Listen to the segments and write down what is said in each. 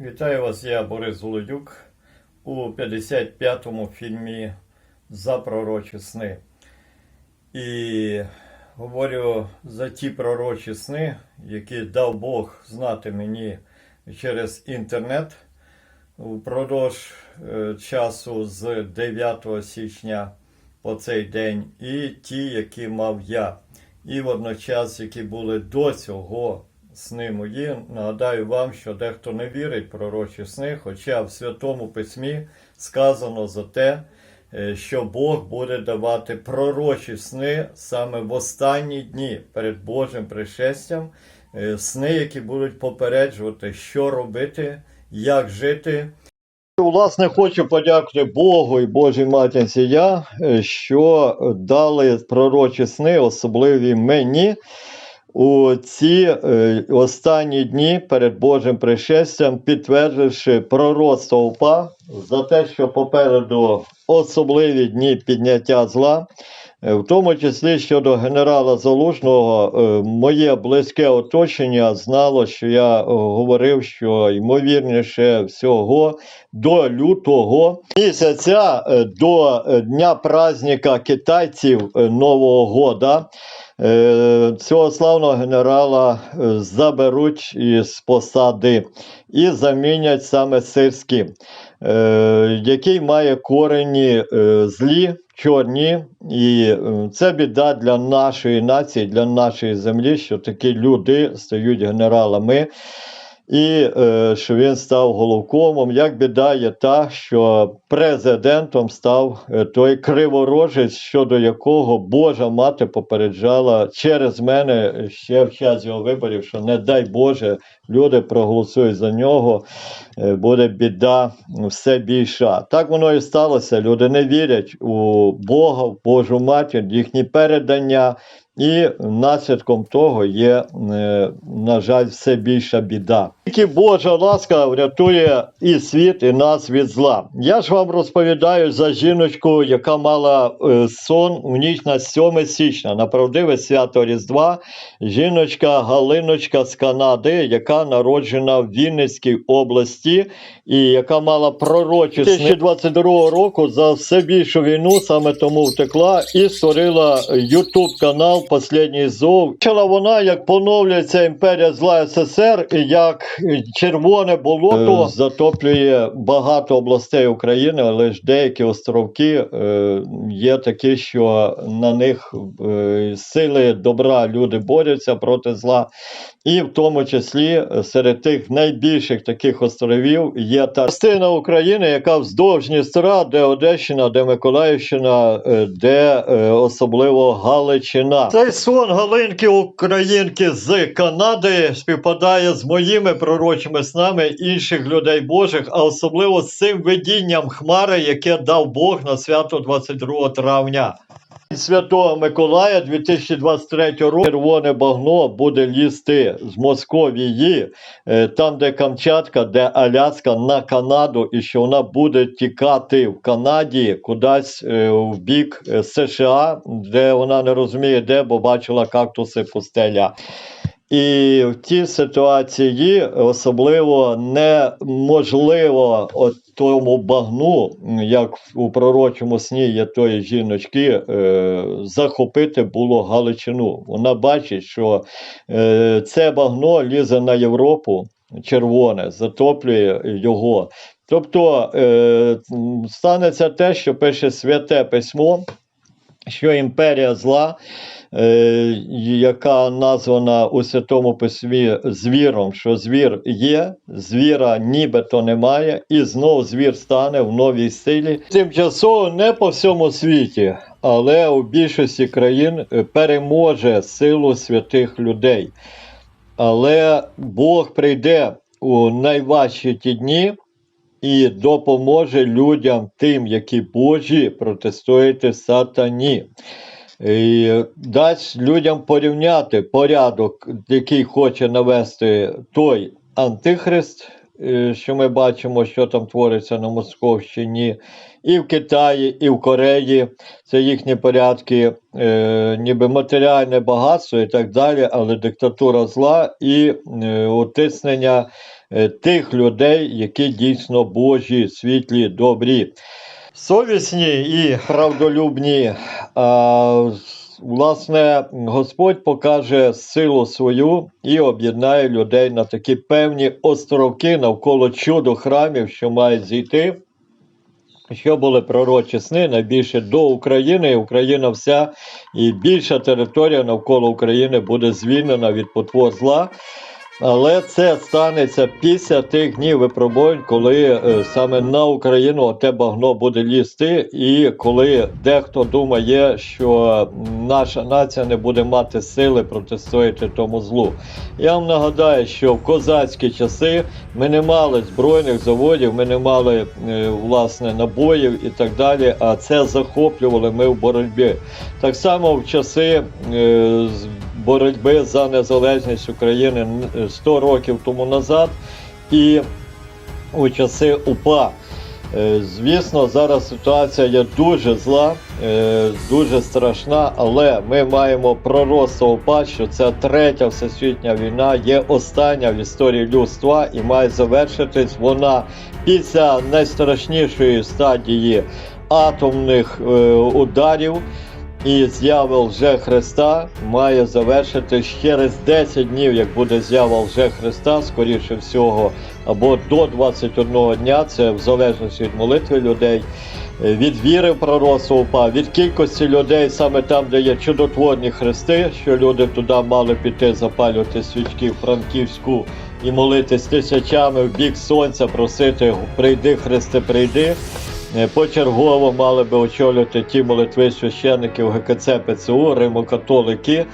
Вітаю вас, я Борис Володюк у 55-му фільмі За пророчі сни. І говорю за ті пророчі сни, які дав Бог знати мені через інтернет впродовж е, часу з 9 січня по цей день, і ті, які мав я, і водночас, які були до цього сни мої. Нагадаю вам, що дехто не вірить пророчі сни, хоча в Святому Письмі сказано за те, е, що Бог буде давати пророчі сни саме в останні дні перед Божим пришестям, е, сни, які будуть попереджувати, що робити, як жити. Власне, хочу подякувати Богу і Божій матінці я, е, що дали пророчі сни, особливі мені, у ці е, останні дні перед Божим пришестям, підтвердивши пророцтво УПА за те, що попереду особливі дні підняття зла, е, в тому числі щодо генерала Залужного, е, моє близьке оточення знало, що я говорив, що ймовірніше всього до лютого місяця, до дня праздника китайців Нового года. Е, Цього славного генерала е, заберуть із посади і замінять саме сирським, е, який має корені злі, чорні, і це біда для нашої нації, для нашої землі, що такі люди стають генералами. І е, що він став головкомом. Як біда є та, що президентом став е, той криворожець, щодо якого Божа мати попереджала через мене ще в час його виборів, що не дай Боже, люди проголосують за нього, е, буде біда все більша. Так воно і сталося. Люди не вірять у Бога, в Божу матір, їхні передання. І наслідком того є, е, на жаль, все більша біда. Тільки Божа ласка врятує і світ, і нас від зла. Я ж вам розповідаю за жіночку, яка мала е, сон у ніч на 7 січня, на правдиве свято Різдва. Жіночка Галиночка з Канади, яка народжена в Вінницькій області, і яка мала пророчі сни 2022 року за все більшу війну, саме тому втекла і створила YouTube канал Последній Зов. Почала вона, як поновлюється імперія зла СССР, і як червоне болото затоплює багато областей України, але ж деякі островки е, є такі, що на них е, сили добра люди борються проти зла. І в тому числі е, серед тих найбільших таких островів є та частина України, яка вздовж Дністра, де Одещина, де Миколаївщина, е, де е, особливо Галичина. Цей сон Галинки Українки з Канади співпадає з моїми пророчими снами інших людей Божих, а особливо з цим видінням хмари, яке дав Бог на свято 22 травня. Святого Миколая 2023 року червоне багно буде лізти з Московії, е, там, де Камчатка, де Аляска, на Канаду, і що вона буде тікати в Канаді кудись е, в бік е, США, де вона не розуміє, де, бо бачила кактуси пустеля. І в тій ситуації особливо неможливо от тому багну, як у пророчому сні є тої жіночки, е, захопити було Галичину. Вона бачить, що е, це багно лізе на Європу червоне, затоплює його. Тобто е, станеться те, що пише святе письмо, що імперія зла е, яка названа у Святому Письмі звіром, що звір є, звіра нібито немає, і знов звір стане в новій силі. Тимчасово не по всьому світі, але у більшості країн е, переможе силу святих людей. Але Бог прийде у найважчі ті дні і допоможе людям, тим, які Божі, протистояти сатані. І дасть людям порівняти порядок, який хоче навести той антихрист, е, що ми бачимо, що там твориться на Московщині, і в Китаї, і в Кореї. Це їхні порядки, е, ніби матеріальне багатство і так далі, але диктатура зла і е, утиснення тих людей, які дійсно божі, світлі, добрі. Совісні і правдолюбні. А, власне, Господь покаже силу свою і об'єднає людей на такі певні островки навколо чудо храмів, що мають зійти. Що були пророчі сни найбільше до України, і Україна вся і більша територія навколо України буде звільнена від потвор зла. Але це станеться після тих днів випробувань, коли е, саме на Україну те багно буде лізти, і коли дехто думає, що наша нація не буде мати сили протистояти тому злу. Я вам нагадаю, що в козацькі часи ми не мали збройних заводів, ми не мали е, власне набоїв і так далі. А це захоплювали ми в боротьбі. Так само в часи е, боротьби за незалежність України 100 років тому назад і у часи УПА. Е, Звісно, зараз ситуація є дуже зла, е, дуже страшна, але ми маємо пророцтво УПА, що ця третя всесвітня війна є остання в історії людства і має завершитись вона після найстрашнішої стадії атомних е, ударів і з'ява лже Христа має завершити через 10 днів, як буде з'ява лже Христа, скоріше всього, або до 21 дня, це в залежності від молитви людей, від віри в УПА, від кількості людей саме там, де є чудотворні хрести, що люди туди мали піти запалювати свічки в Франківську і молитись тисячами в бік сонця, просити прийди, Христе, прийди. Е, Почергово мали би очолювати ті молитви священників ГКЦ ПЦУ, римокатолики.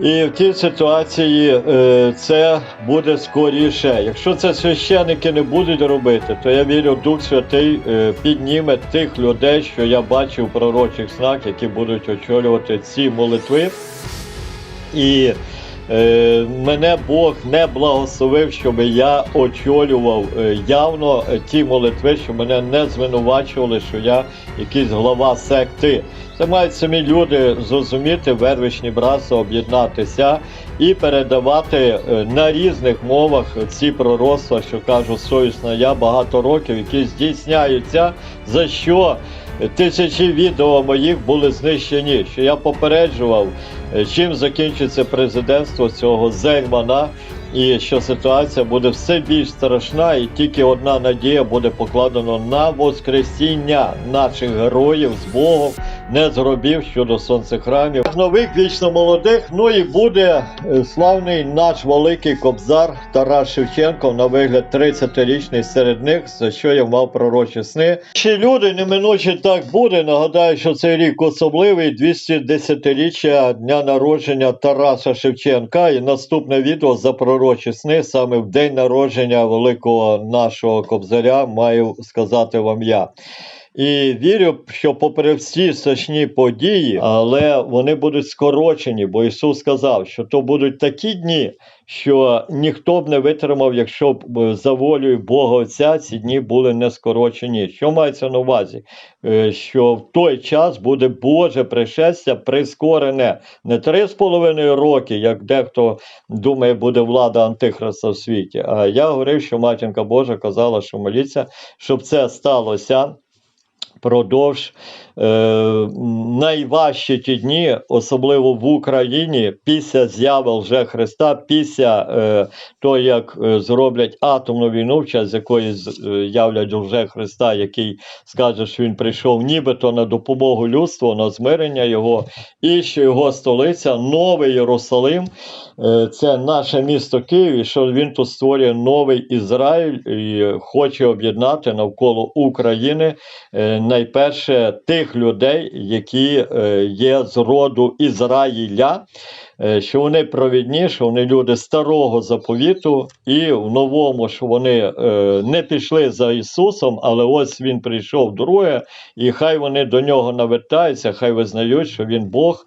І в тій ситуації е, це буде скоріше. Якщо це священники не будуть робити, то я вірю, Дух Святий е, підніме тих людей, що я бачив в пророчих снах, які будуть очолювати ці молитви. І мене Бог не благословив, щоб я очолював е, явно е, ті молитви, що мене не звинувачували, що я якийсь глава секти. Це мають самі люди зрозуміти, вервичні братства, об'єднатися і передавати е, на різних мовах ці пророцтва, що кажу совісно я багато років, які здійсняються, за що тисячі відео моїх були знищені, що я попереджував, е, чим закінчиться президентство цього Зельмана, і що ситуація буде все більш страшна, і тільки одна надія буде покладена на воскресіння наших героїв з Богом, не зробів щодо сонцехрамів. Нових вічно молодих. Ну і буде е, славний наш великий кобзар Тарас Шевченко на вигляд 30-річний серед них, за що я мав пророчі сни. Ще люди неминуче так буде. Нагадаю, що цей рік особливий 210-річчя дня народження Тараса Шевченка. І наступне відео за пророчі сни саме в день народження великого нашого кобзаря маю сказати вам я. І вірю, що попри всі страшні події, але вони будуть скорочені, бо Ісус сказав, що то будуть такі дні, що ніхто б не витримав, якщо б е, за волею Бога Отця ці дні були не скорочені. Що мається на увазі? Е, Що в той час буде Боже пришестя прискорене не три з половиною роки, як дехто думає, буде влада Антихриста в світі. А я говорив, що матінка Божа казала, що моліться, щоб це сталося продовж е, найважчі ті дні, особливо в Україні, після з'яви лже Христа, після е, того, як е, зроблять атомну війну, в час якої з- е, лже Христа, який скаже, що він прийшов нібито на допомогу людству, на змирення його, і що його столиця, Новий Єрусалим, це наше місто Київ, і що він тут створює новий Ізраїль і хоче об'єднати навколо України е, найперше тих людей, які е, є з роду Ізраїля, е, що вони провідні, що вони люди старого заповіту, і в новому, що вони е, не пішли за Ісусом, але ось Він прийшов друге, і хай вони до нього навертаються, хай визнають, що Він Бог.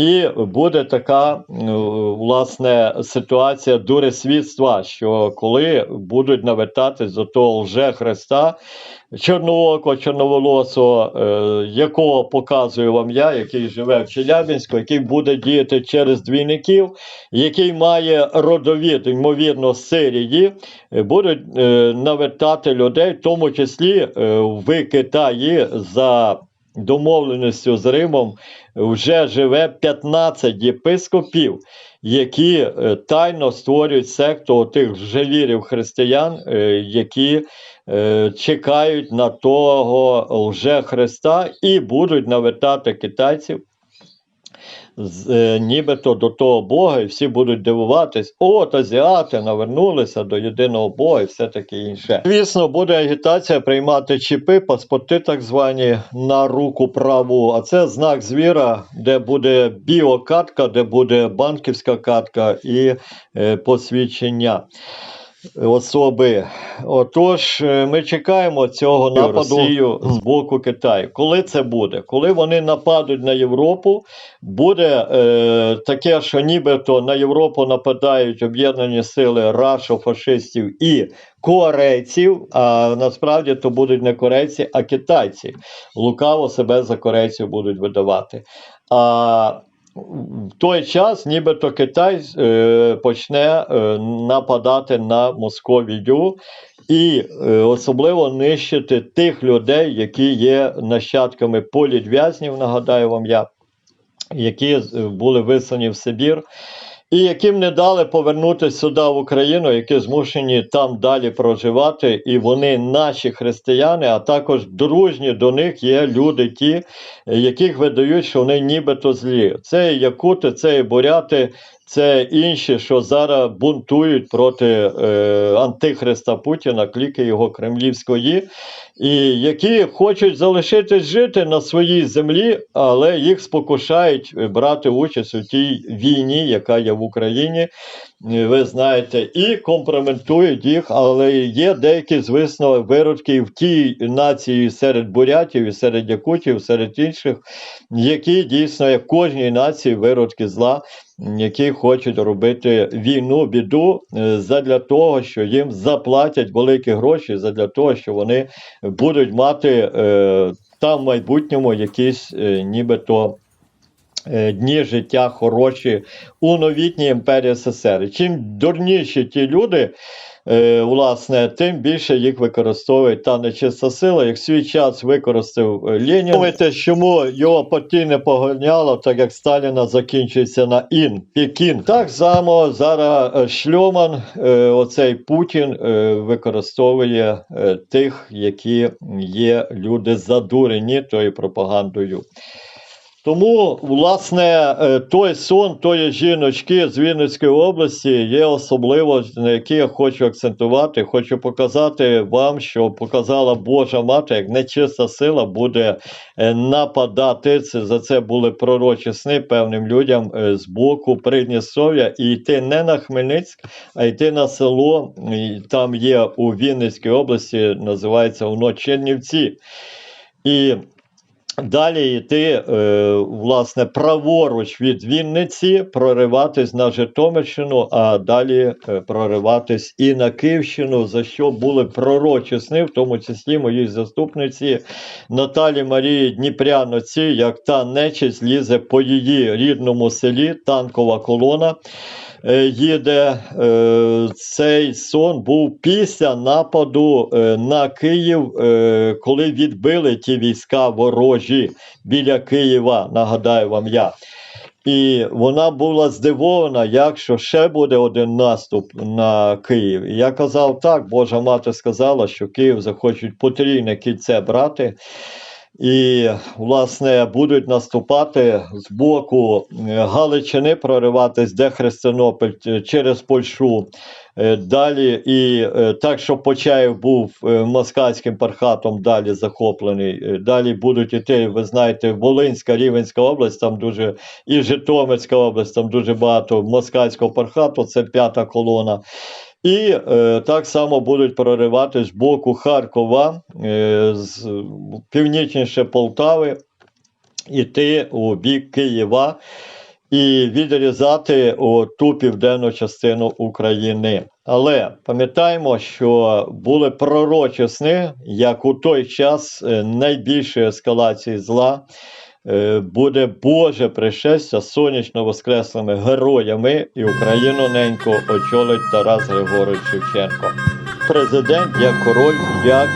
І буде така е, власне ситуація дуресвітства, що коли будуть навертатись до того лже Христа, чорноокого, чорноволосого, е, якого показую вам я, який живе в Челябінську, який буде діяти через двійників, який має родовід, ймовірно, Сирії, е, будуть навертати людей, в тому числі в Китаї за домовленістю з Римом вже живе 15 єпископів, які е, тайно створюють секту тих лжевірів християн, е, які е, чекають на того лже Христа і будуть навертати китайців. Е, Нібито до того Бога, і всі будуть дивуватись, от азіати навернулися до єдиного Бога і все таке інше. Звісно, буде агітація приймати чіпи, паспорти так звані на руку праву. А це знак звіра, де буде біокартка, де буде банківська картка і е, посвідчення особи. Отож, е, ми чекаємо цього нападу Росію з боку Китаю. Коли це буде? Коли вони нападуть на Європу, буде е, таке, що нібито на Європу нападають об'єднані сили рашо-фашистів і корейців, а насправді то будуть не корейці, а китайці. Лукаво себе за корейців будуть видавати. А в той час, нібито Китай е, почне е, нападати на Московію і е, особливо нищити тих людей, які є нащадками політв'язнів, нагадаю вам я, які були висані в Сибір. І яким не дали повернутися сюди в Україну, які змушені там далі проживати, і вони наші християни, а також дружні до них є люди, ті, яких видають, що вони нібито злі. Це і якути, це і буряти, це інші, що зараз бунтують проти е, антихриста Путіна, кліки його кремлівської, і які хочуть залишитись жити на своїй землі, але їх спокушають брати участь у тій війні, яка є в Україні. Ви знаєте, і компрометують їх, але є деякі, звісно, виродки в тій нації серед бурятів, і серед якутів, серед інших, які дійсно, як кожній нації, виродки зла, які хочуть робити війну, біду е, задля того, що їм заплатять великі гроші, задля того, що вони будуть мати е, там в майбутньому якісь е, нібито. е, Дні життя хороші у новітній імперії СССР. Чим дурніші ті люди, е, власне, тим більше їх використовує та нечиста сила, як свій час використав е, Ленін. Думаєте, чому його партійне поганяло, так як Сталіна закінчується на ін, Пекін. Так само зараз е, Шльоман, оцей Путін, використовує тих, які є люди задурені тою пропагандою. Тому, власне, е, той сон тої жіночки з Вінницької області є особливо, на який я хочу акцентувати. Хочу показати вам, що показала Божа Мати, як нечиста сила буде е, нападати. Це, за це були пророчі сни певним людям е, з боку Придністров'я і йти не на Хмельницьк, а йти на село. Там є у Вінницькій області, називається воно Чернівці. І Далі йти, е, власне, праворуч від Вінниці, прориватись на Житомирщину, а далі е, прориватись і на Київщину, за що були пророчі сни, в тому числі моїй заступниці Наталі Марії Дніпряноці, як та нечисть лізе по її рідному селі, танкова колона. Е, Їде е, цей сон був після нападу е, на Київ, коли відбили ті війська ворожі біля Києва, нагадаю вам я. І вона була здивована, якщо ще буде один наступ на Київ. Я казав так, Божа мати сказала, що Київ захочуть потрійне кільце брати. І, власне, будуть наступати з боку е, Галичини, прориватись, де Христинополь е, через Польщу. Е, Далі і так, щоб Почаїв був москальським пархатом далі захоплений. Далі будуть іти, ви знаєте, Волинська, Рівенська область, там дуже і Житомирська область, там дуже багато москальського пархату, це п'ята колона. І е, так само будуть проривати з боку Харкова, е, з північніше Полтави, іти у бік Києва. і відрізати о, ту південну частину України. Але пам'ятаємо, що були пророчі сни, як у той час е, найбільшої ескалації зла буде Боже пришестя сонячно воскреслими героями, і Україну ненько очолить Тарас Григорович Шевченко. Президент як король, як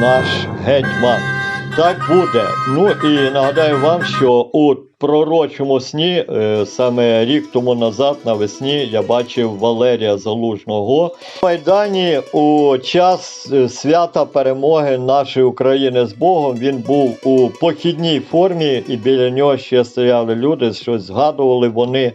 наш гетьман. Так буде. Ну і нагадаю вам, що у пророчому сні, е, саме рік тому назад, навесні, я бачив Валерія Залужного в Майдані у час е, свята перемоги нашої України з Богом. Він був у похідній формі, і біля нього ще стояли люди, щось згадували. Вони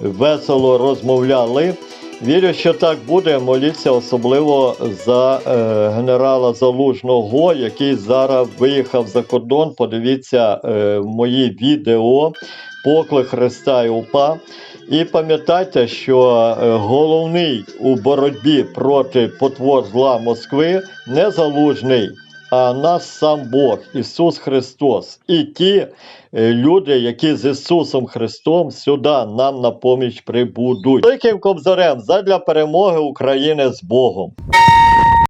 весело розмовляли. Вірю, що так буде. Моліться особливо за е, генерала Залужного, який зараз виїхав за кордон. Подивіться е, мої відео Поклик Христа і УПА. І пам'ятайте, що е, головний у боротьбі проти потвор зла Москви не залужний, наш сам Бог, Ісус Христос. І ті е, люди, які з Ісусом Христом сюди нам на поміч прибудуть. Великим кобзарем задля перемоги України з Богом.